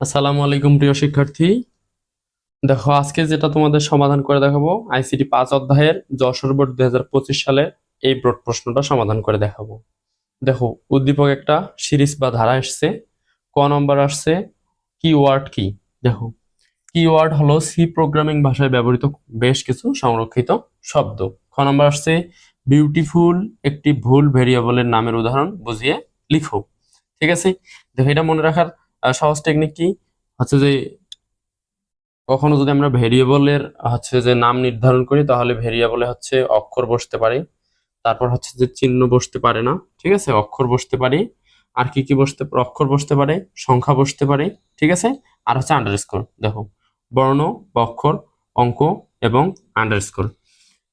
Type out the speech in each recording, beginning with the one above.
আসসালামু আলাইকুম প্রিয় শিক্ষার্থী। দেখো, আজকে যেটা তোমাদের সমাধান করে দেখাবো, আইসিটি পাঁচ অধ্যায়ের যশোর বোর্ড দুই হাজার পঁচিশ সালে এই ব্রড প্রশ্নটা সমাধান করে দেখাবো। দেখো, উদ্দীপক একটা সিরিজ বা ধারা এসছে, ক নম্বর আসছে, কিওয়ার্ড কি? দেখো, কিওয়ার্ড হলো সি প্রোগ্রামিং ভাষায় ব্যবহৃত বেশ কিছু সংরক্ষিত শব্দ। খ নম্বর আসছে, বিউটিফুল একটি ভুল ভেরিয়েবলের নামের উদাহরণ বুঝিয়ে লিখো। ঠিক আছে? দেখো, এটা মনে রাখার সহজ টেকনিক কি? হচ্ছে যে কখনো যদি আমরা ভেরিয়েবলের হচ্ছে যে নাম নির্ধারণ করি, তাহলে ভেরিয়েবলে হচ্ছে অক্ষর বসতে পারে। তারপর হচ্ছে যে চিহ্ন বসতে পারে না, ঠিক আছে? অক্ষর বসতে পারে। আর কি কি বসতে, অক্ষর বসতে পারে? সংখ্যা বসতে পারে, ঠিক আছে? আর হচ্ছে আন্ডারস্কোর দেখো। বর্ণ অক্ষর, অঙ্ক এবং আন্ডারস্কোর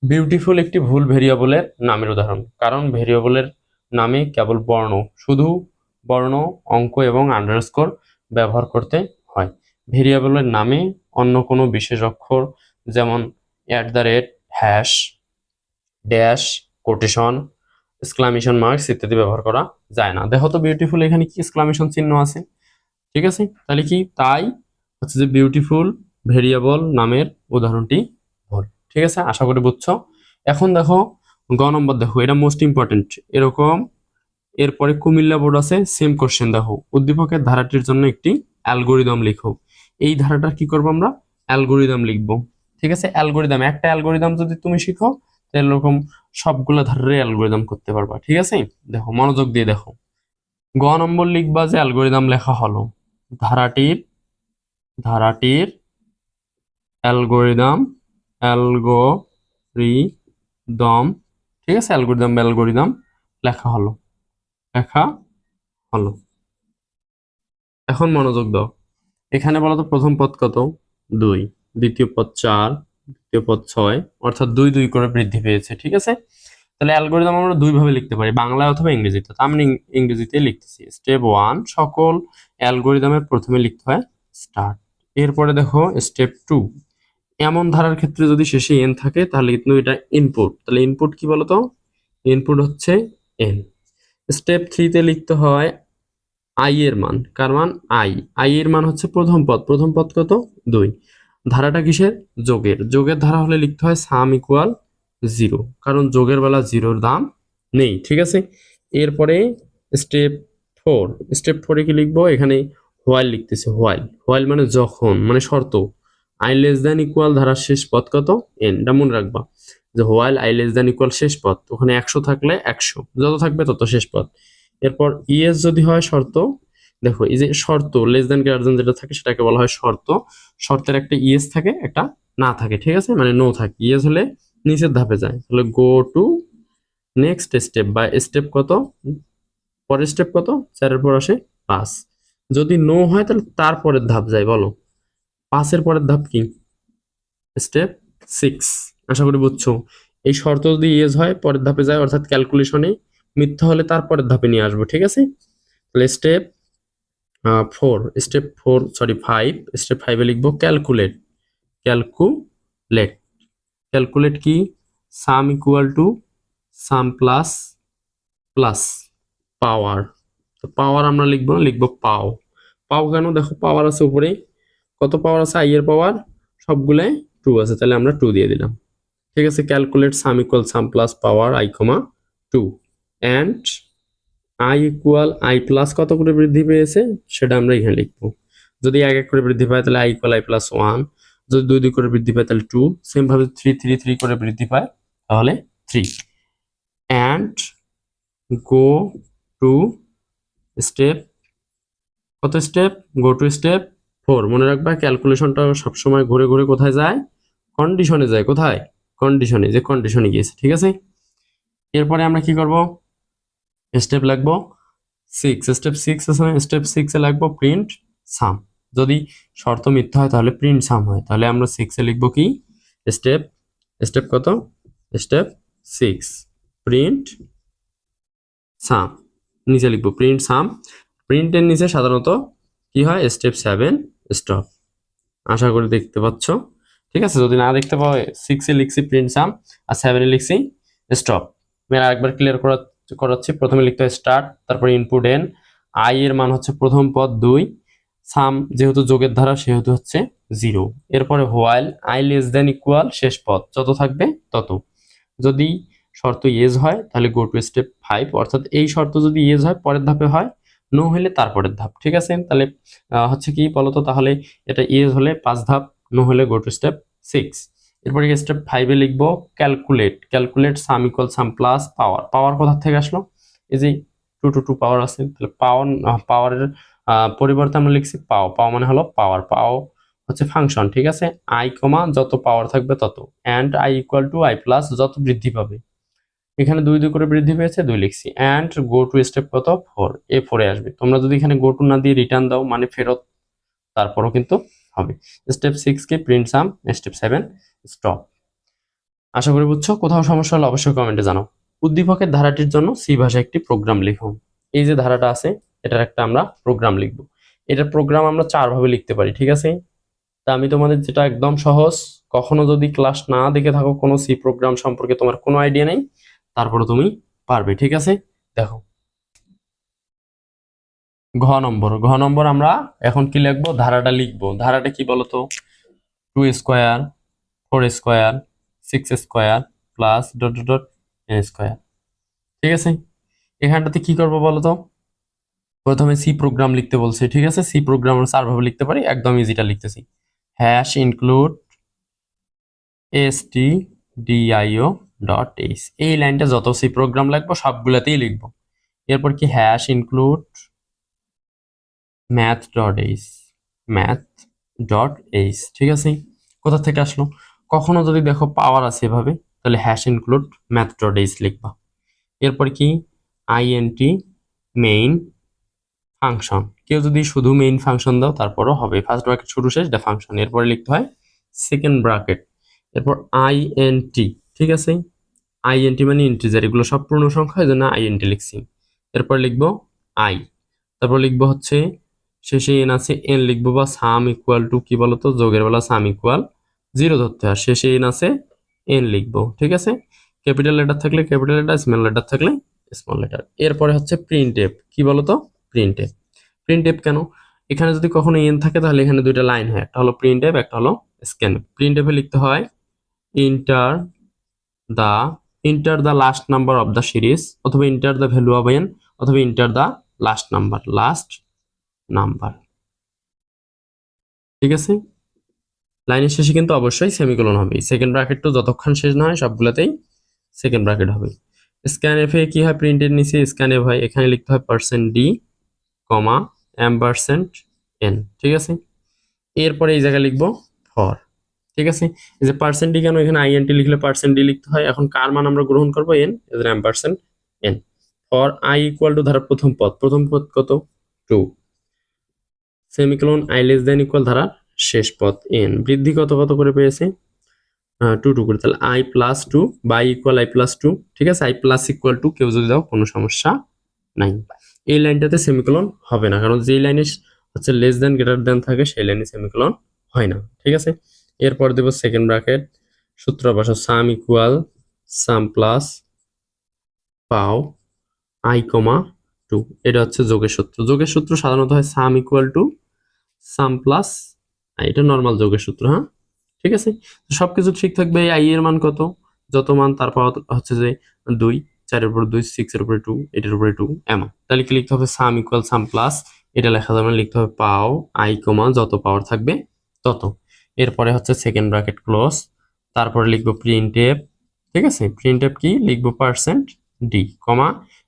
বিউটিফুল একটি ভুল ভেরিয়েবলের নামের উদাহরণ। কারণ ভেরিয়েবলের নামে কেবল বর্ণ, শুধু বর্ণ, অঙ্ক এবং আন্ডারস্কোর ব্যবহার করতে হয়। ভেরিয়েবলের নামে অন্য কোনো বিশেষ অক্ষর যেমন at the rate hash dash quotation exclamation marks ইত্যাদি ব্যবহার করা যায় না। দেখো তো বিউটিফুল এখানে কি এক্সক্লামেশন চিহ্ন আছে? ঠিক আছে? তাহলে কি? তাই হচ্ছে যে বিউটিফুল ভেরিয়েবল নামের উদাহরণটি ভুল। ঠিক আছে? আশা করি বুঝছ। এখন দেখো, গ নম্বর দেখো, এটা মোস্ট ইম্পর্টেন্ট এরকম এরপরে কুমিল্লা বোর্ড আছে সেম কোশ্চেন দেখো। উদ্দীপকের ধারাটির জন্য একটি অ্যালগোরিদম লিখো। এই ধারাটা কি করব আমরা? অ্যালগোরিদম লিখব। ঠিক আছে? অ্যালগোরিদম একটা অ্যালগোরিদম যদি তুমি শিখো, তাহলে এরকম সবগুলো ধারারে অ্যালগোরিদম করতে পারবা। ঠিক আছে? দেখো, মনোযোগ দিয়ে দেখো। গ নম্বর লিখবা যে অ্যালগোরিদম লেখা হলো। ধারাটির ধারাটির অ্যালগোরিদম অ্যালগোরিদম ঠিক আছে? অ্যালগোরিদম অ্যালগোরিদম লেখা হলো। লেখা হলো। এখন মনোযোগ দাও। এখানে বলো তো প্রথম পদ কত? দুই। দ্বিতীয় পদ চার দ্বিতীয় পদ ছয়, অর্থাৎ দুই দুই করে বৃদ্ধি পেয়েছে, ঠিক আছে? তাহলে অ্যালগোরিদম আমরা দুই ভাবে লিখতে পারি বাংলায় অথবা ইংরেজিতে। তো আমি ইংরেজিতে লিখতেছি। স্টেপ ওয়ান সকল অ্যালগোরিদমের প্রথমে লিখতে হয় স্টার্ট এরপরে দেখো স্টেপ টু এমন ধারার ক্ষেত্রে যদি শেষে এন থাকে, তাহলে কিন্তু এটা ইনপুট তাহলে ইনপুট কি বলতো? ইনপুট হচ্ছে এন স্টেপ থ্রিতে লিখতে হয় আই এর মান। কার মান? আই আই এর মান হচ্ছে প্রথম পদ। প্রথম পদ কত? দুই। ধারাটা কিসের? যোগের। যোগের ধারা হলে লিখতে হয় সাম ইকুয়াল জিরো কারণ যোগের বেলা জিরোর দাম নেই, ঠিক আছে? এরপরে স্টেপ ফোর স্টেপ ফোরে কি লিখব? এখানে হোয়াইল লিখতেছে হোয়াইল হোয়াইল মানে যখন মানে শর্ত। আই লেস দ্যান ইকুয়াল ধারার শেষ পদ কত? এন এটা মনে রাখবা। যে while I less than equal শেষ পদ, ওখানে একশো থাকলে একশো, যত থাকবে তত শেষ পদ। এরপর ইএস যদি হয় শর্ত, দেখো এই যে শর্ত লেস দ্যান দ্যান যেটা থাকে সেটাকে বলা হয় শর্ত, শর্তের একটা ইএস থাকে, একটা না থাকে, ঠিক আছে? মানে নো থাকে। ইএস হলে নিচের ধাপে যায়। তাহলে গো টু নেক্সট স্টেপ বা স্টেপ কত? পরের স্টেপ কত? চারের পর আসে পাঁচ। যদি নো হয় তাহলে তারপরের ধাপ যায়, বলো। পাঁচের পরের ধাপ কি? স্টেপ সিক্স আশা করি বুঝছ। এই শর্ত যদি ইয়েস হয়, পরের ধাপে যায়, অর্থাৎ ক্যালকুলেশনে মিথ্যা হলে তারপরের ধাপে নিয়ে আসব, ঠিক আছে? তাহলে step four step four sorry five step ফাইভে লিখব ক্যালকুলেট ক্যালকুলেট ক্যালকুলেট কি? Sum equal to sum plus plus power তো পাওয়ার আমরা লিখব না লিখব পাও। পাও কেন? দেখো পাওয়ার আছে উপরে কত পাওয়ার আছে? আই এর পাওয়ার সবগুলাই টু আছে। তাহলে আমরা টু দিয়ে দিলাম। ঠিক আছে calculate sum equal sum plus power I comma two and I equal I plus কত করে বৃদ্ধি পেয়েছে? সেটা আমরা এখানে লিখব। যদি এক এক করে বৃদ্ধি পায়, তাহলে I equal I plus one যদি দুই দুই করে বৃদ্ধি পায়, তাহলে টু সেম ভাবে থ্রি থ্রি থ্রি করে বৃদ্ধি পায়, তাহলে three and go to step কত step go to step four মনে রাখবা ক্যালকুলেশনটা সবসময় ঘুরে ঘুরে কোথায় যায়? কন্ডিশনে যায়। কোথায়? কন্ডিশনে যে কন্ডিশনে গিয়েছে, ঠিক আছে? এরপরে আমরা কি করব? স্টেপ লাগবো সিক্স স্টেপ সিক্স স্টেপ সিক্সে লাগবো প্রিন্ট সাম যদি শর্ত মিথ্যা হয় তাহলে প্রিন্ট সাম হয়। তাহলে আমরা সিক্সে লিখব কি? স্টেপ স্টেপ কত? স্টেপ সিক্স প্রিন্ট সাম নিচে লিখব প্রিন্ট সাম প্রিন্টের নিচে সাধারণত কি হয়? স্টেপ সেভেন স্টপ আশা করি দেখতে পাচ্ছ। ঠিক আছে? যদি না দেখতে পাও সিক্সে লিখছি প্রিন্ট সাম আর সেভেনে লিখছি স্টপ আমি আরেকবার ক্লিয়ার করা করাচ্ছি। প্রথমে লিখতে হয় স্টার্ট তারপর ইনপুট এন আই এর মান হচ্ছে প্রথম পদ দুই। সাম যেহেতু যোগের ধারা, সেহেতু হচ্ছে জিরো এরপরে while I less than equal শেষ পদ। যত থাকবে তত। যদি শর্ত ইয়েজ হয়, তাহলে গো টু স্টেপ ফাইভ অর্থাৎ এই শর্ত যদি ইয়েজ হয়, পরের ধাপে হয় নো হলে তারপরের ধাপ। ঠিক আছে? তাহলে হচ্ছে কি বলতো? তাহলে এটা ইয়েজ হলে পাঁচ ধাপ। নো হলে গো টু স্টেপ সিক্স এরপরে স্টেপ ফাইভে লিখব calculate calculate sum equal sum plus power power কোথা থেকে আসলো? এই যে টু টু টু পাওয়ার আছে, তাহলে পাওয়ার পাওয়ারের পরিবর্তে আমরা লিখছি পাও। পাও মানে হলো পাওয়ার পাও হচ্ছে ফাংশন ঠিক আছে? আই কমা যত পাওয়ার থাকবে তত। And I equal to I plus যত বৃদ্ধি পাবে। এখানে দুই দুই করে বৃদ্ধি পেয়েছে, দুই লিখছি। অ্যান্ড গো টু স্টেপ কত? ফোর এ ফোরে আসবে। তোমরা যদি এখানে গো টু না দিয়ে রিটার্ন দাও মানে ফেরত, তারপরও কিন্তু হবে। Step six print sum step seven stop আশা করি বুঝছ, কোথাও সমস্যা হলে অবশ্যই কমেন্টে জানাও। উদ্দীপকের ধারাটির জন্য সি ভাষায় একটি প্রোগ্রাম লিখুন। এই যে ধারাটা আছে, এটার একটা আমরা প্রোগ্রাম লিখব। এটার প্রোগ্রাম আমরা চার ভাবে লিখতে পারি, ঠিক আছে? তা আমি তোমাদের যেটা একদম সহজ, কখনো যদি ক্লাস না দেখে থাকো কোনো সি প্রোগ্রাম সম্পর্কে তোমার কোনো আইডিয়া নেই, তারপরে তুমি পারবে, ঠিক আছে? দেখো। ঘ নম্বর ঘ নম্বর আমরা এখন কি লিখব? ধারাটা লিখব। ধারাটা কি বলতো? Two square, four square, six square, plus dot dot N square. ঠিক আছে? এখানটাতে কি করব বলতো? প্রথমে সি প্রোগ্রাম লিখতে বলছে, ঠিক আছে? সি প্রোগ্রাম আমরা চারভাবে লিখতে পারি, একদম ইজিটা লিখতেছি। Hash include S T D I O dot H এই লাইনটা যত সি প্রোগ্রাম লাগবে, সবগুলাতেই লিখব। এরপর কি hash include math dot H, math dot H, ঠিক আছে? কোথা থেকে আসলো? কখনো যদি দেখো পাওয়ার আছে এভাবে, তাহলে hash include math dot H লিখবা। এরপর কি? আইএনটি মেইন ফাংশন কেউ যদি শুধু মেইন ফাংশন দাও, তারপরও হবে। ফার্স্ট ব্র্যাকেট শুরু শেষ, এটা ফাংশন এরপরে লিখতে হয় সেকেন্ড ব্র্যাকেট এরপর আইএনটি ঠিক আছে? আইএনটি মানে ইন্টিজার এগুলো সব পূর্ণ সংখ্যা, এই জন্য আইএনটি লিখছি। এরপর লিখব আই তারপর লিখব হচ্ছে শেষে এন আছে এন লিখব বা সাম ইকুয়াল টু কি বলতো? যোগের বেলা সাম ইকুয়াল জিরো ধরতে হয়। শেষে এন আছে এন লিখব, ঠিক আছে? ক্যাপিটাল লেটার থাকলে ক্যাপিটাল লেটার, স্মল লেটার থাকলে স্মল লেটার। এরপরে হচ্ছে প্রিন্ট এফ কি বলতো? প্রিন্ট এফ প্রিন্ট এফ কেন? এখানে যদি কখনো এন থাকে তাহলে এখানে দুইটা লাইন হয়। একটা হলো প্রিন্ট এফ একটা হলো স্ক্যান প্রিন্ট এফে লিখতে হয় enter the enter the last number of the series অথবা enter the value of N অথবা enter the last number last number. ঠিক আছে? লাইনের শেষে কিন্তু অবশ্যই সেমিকোলন হবে। সেকেন্ড ব্র্যাকেট তো যতক্ষণ শেষ না হয় সবগুলোতেই সেকেন্ড ব্র্যাকেট হবে। স্ক্যান এফে কি হয়? প্রিন্টের নিচে স্ক্যান এফ হয়। এখানে লিখতে হয় percent D comma M percent N ঠিক আছে? এরপরে এই জায়গায় লিখব ফর ঠিক আছে? এই যে পার্সেন্ট ডি কেন? এখানে আইএনটি লিখলে পার্সেন্ট ডি লিখতে হয়। এখন কার মান আমরা গ্রহণ করব? এন এদের M percent N for I equal to ধারা প্রথম পদ। প্রথম পদ কত? Two semicolon I less than equal ধারা শেষ পথ এন বৃদ্ধি কত কত করে পেয়েছে? টু টু করে। তাহলে I plus two by equal I plus two ঠিক আছে? আই প্লাস ইকুয়াল টু কেউ যদি দাও, কোনো সমস্যা নাই। এই লাইনটাতে সেমিকোলন হবে না, কারণ যেই লাইনে হচ্ছে লেস দেন গ্রেটার দেন থাকে, সেই লাইনে সেমিকোলন হয় না, ঠিক আছে? এরপর দেব সেকেন্ড ব্র্যাকেট সূত্র বসো sum equal sum plus pow I comma two এটা হচ্ছে যোগের সূত্র। যোগের সূত্র সাধারণত হয় sum equal to sum plus এটা নর্মাল যোগের সূত্র হ্যাঁ? ঠিক আছে? তো সবকিছু ঠিক থাকবে আই এর মান কত? যত মান তারপর হচ্ছে যে দুই, চারের উপরে দুই সিক্স এর উপরে টু এটার উপরে টু এমন। তাহলে কি লিখতে হবে? সাম ইকুয়াল সাম প্লাস এটা লেখা যাবে লিখতে হবে পাও আই কমা যত পাওয়ার থাকবে তত। এরপরে হচ্ছে সেকেন্ড ব্র্যাকেট ক্লোজ তারপরে লিখব প্রিন্ট এফ ঠিক আছে? প্রিন্ট এফ কি? লিখব পার্সেন্ট ডি কমা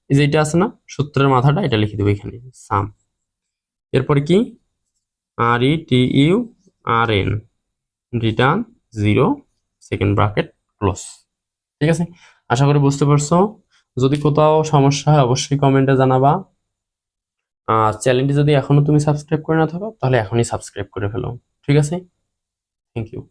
এই যে এটা আছে না, সূত্রের মাথাটা, এটা লিখে দেবো এখানে, সাম। এরপরে কি? R E T U R N return zero second bracket close ঠিক আছে? আশা করি বুঝতে পারছ। যদি কোথাও সমস্যা হয়, অবশ্যই কমেন্টে জানাবা। আর চ্যানেলটি যদি এখনও তুমি সাবস্ক্রাইব করে না থাকো, তাহলে এখনই সাবস্ক্রাইব করে ফেলো। ঠিক আছে? Thank you